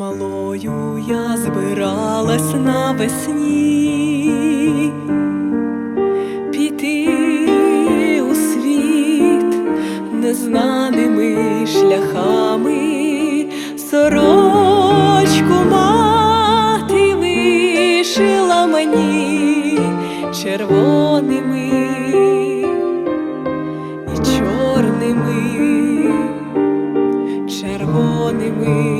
Малою я збиралась навесні піти у світ незнаними шляхами, сорочку мати вишила мені червоними і чорними, червоними.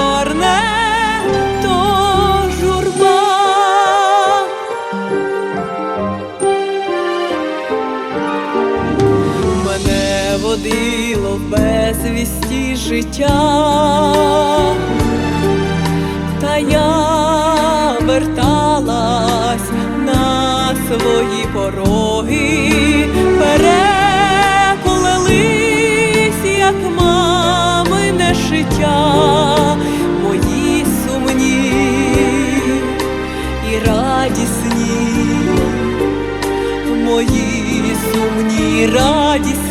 В безвісті життя, та я верталась на свої пороги, переплелись, як мамине шиття, мої сумні і радісні. Мої сумні радісні